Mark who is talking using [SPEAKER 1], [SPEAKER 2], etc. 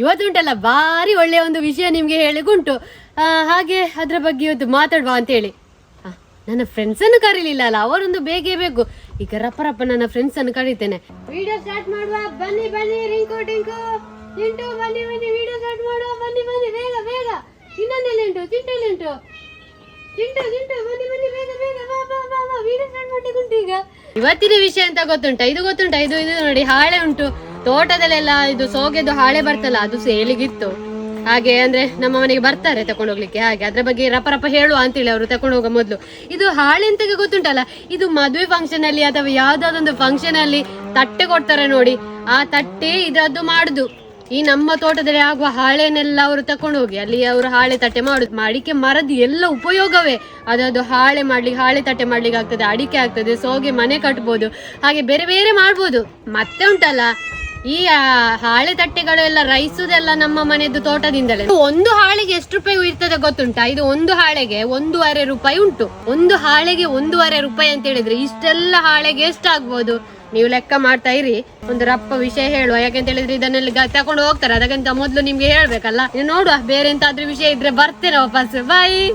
[SPEAKER 1] ಇವತ್ತುಂಟಲ್ಲ ಭಾರಿ ಒಳ್ಳೆಯ ಒಂದು ವಿಷಯ ನಿಮಗೆ ಹೇಳಿಕೊಂಟು ಹಾಗೆ ಅದರ ಬಗ್ಗೆ ಇವತ್ತು ಮಾತಾಡುವ ಅಂತೇಳಿ. ನನ್ನ ಫ್ರೆಂಡ್ಸ್ ಅನ್ನು ಕರೀಲಿಲ್ಲ ಅಲ್ಲ ಅವರೊಂದು ಬೇಕೇ ಬೇಕು. ಈಗ ರಪ್ಪ ರಪ್ಪ ನನ್ನ ಫ್ರೆಂಡ್ಸ್ ಅನ್ನು ಕರೀತೇನೆ. ವಿಡಿಯೋ ಸ್ಟಾರ್ಟ್ ಮಾಡುವ ಬನ್ನಿ ಬನ್ನಿ ರಿಂಕು ಟಿಂಕು. ಚಿಂಟು ಬನ್ನಿ ಬನ್ನಿ ವಿಡಿಯೋ ಸ್ಟಾರ್ಟ್ ಮಾಡುವ ಬನ್ನಿ ಬನ್ನಿ ಬೇಗ ಬೇಗ. ಇನ್ನೊಂದೆಲ್ಲ ಉಂಟು ಚಿಂಟೆಲ್ಲ ಉಂಟು. ಚಿಂಟು ಚಿಂಟು ಬನ್ನಿ ಬನ್ನಿ ಬೇಗ ಬೇಗ ಬಾ ಬಾ ಬಾ ಬಾ. ವಿಡಿಯೋ ಸ್ಟಾರ್ಟ್ ಮಾಡ್ಲಿಕ್ಕುಂಟು ಈಗ. ಇವತ್ತಿನ ವಿಷಯ ಅಂತ ಗೊತ್ತುಂಟ? ಇದು ಗೊತ್ತುಂಟ? ಇದು ಇದು ನೋಡಿ ಹಾಳೆ ಉಂಟು. ತೋಟದಲ್ಲೆಲ್ಲ ಇದು ಸೋಗೆದು ಹಾಳೆ ಬರ್ತಲ್ಲ, ಅದು ಸೇಲಿಗಿತ್ತು. ಹಾಗೆ ಅಂದ್ರೆ ನಮ್ಮ ಮನೆಗೆ ಬರ್ತಾರೆ ತಕೊಂಡು ಹೋಗ್ಲಿಕ್ಕೆ, ಹಾಗೆ. ಅದ್ರ ಬಗ್ಗೆ ರಪ ರಪ ಹೇಳುವ ಅಂತೇಳಿ ಅವರು, ತಕೊಂಡು ಹೋಗೋ ಮೊದಲು. ಇದು ಹಾಳೆ ಅಂತ ಗೊತ್ತುಂಟಲ್ಲ, ಇದು ಮದುವೆ ಫಂಕ್ಷನ್ ಅಲ್ಲಿ ಅಥವಾ ಯಾವ್ದಾದೊಂದು ಫಂಕ್ಷನ್ ಅಲ್ಲಿ ತಟ್ಟೆ ಕೊಡ್ತಾರೆ ನೋಡಿ. ಆ ತಟ್ಟೆ ಇದದ್ದು ಮಾಡುದು. ಈ ನಮ್ಮ ತೋಟದಲ್ಲಿ ಆಗುವ ಹಾಳೆನೆಲ್ಲ ಅವರು ತಕೊಂಡು ಹೋಗಿ, ಅಲ್ಲಿ ಅವರು ಹಾಳೆ ತಟ್ಟೆ ಮಾಡುದು. ಅಡಿಕೆ ಮರದ ಎಲ್ಲ ಉಪಯೋಗವೇ. ಅದದು ಹಾಳೆ ಮಾಡ್ಲಿಕ್ಕೆ ಹಾಳೆ ತಟ್ಟೆ ಮಾಡ್ಲಿಕ್ಕೆ ಆಗ್ತದೆ, ಅಡಿಕೆ ಆಗ್ತದೆ, ಸೋಗೆ ಮನೆ ಕಟ್ಬೋದು, ಹಾಗೆ ಬೇರೆ ಬೇರೆ ಮಾಡ್ಬೋದು. ಮತ್ತೆ ಉಂಟಲ್ಲ. ಈ ಹಾಳೆ ಹಾಳೆ ತಟ್ಟೆಗಳೆಲ್ಲ ರೈಸುದೆಲ್ಲ ನಮ್ಮ ಮನೆಯದ್ದು ತೋಟದಿಂದಲೇ. ಒಂದು ಹಾಳೆಗೆ ಎಷ್ಟು ರೂಪಾಯಿ ಇರ್ತದೆ ಗೊತ್ತುಂಟಾ? ಇದು ಒಂದು ಹಾಳೆಗೆ ಒಂದೂವರೆ ರೂಪಾಯಿ ಉಂಟು. ಒಂದು ಹಾಳೆಗೆ ಒಂದೂವರೆ ರೂಪಾಯಿ ಅಂತ ಹೇಳಿದ್ರೆ ಇಷ್ಟೆಲ್ಲ ಹಾಳೆಗೆ ಎಷ್ಟಾಗ್ಬೋದು? ನೀವು ಲೆಕ್ಕ ಮಾಡ್ತಾ ಇರಿ. ಒಂದು ರಪ್ಪ ವಿಷಯ ಹೇಳುವ. ಯಾಕೆಂತ ಹೇಳಿದ್ರೆ ಇದನ್ನೆಲ್ಲ ತಕೊಂಡು ಹೋಗ್ತಾರೆ. ಅದಕ್ಕಿಂತ ಮೊದಲು ನಿಮ್ಗೆ ಹೇಳ್ಬೇಕಲ್ಲ. ನೀವು ನೋಡುವ. ಬೇರೆ ಎಂತಾದ್ರೂ ವಿಷಯ ಇದ್ರೆ ಬರ್ತೇನೆ ವಾಪಸ್ ಬಾಯ್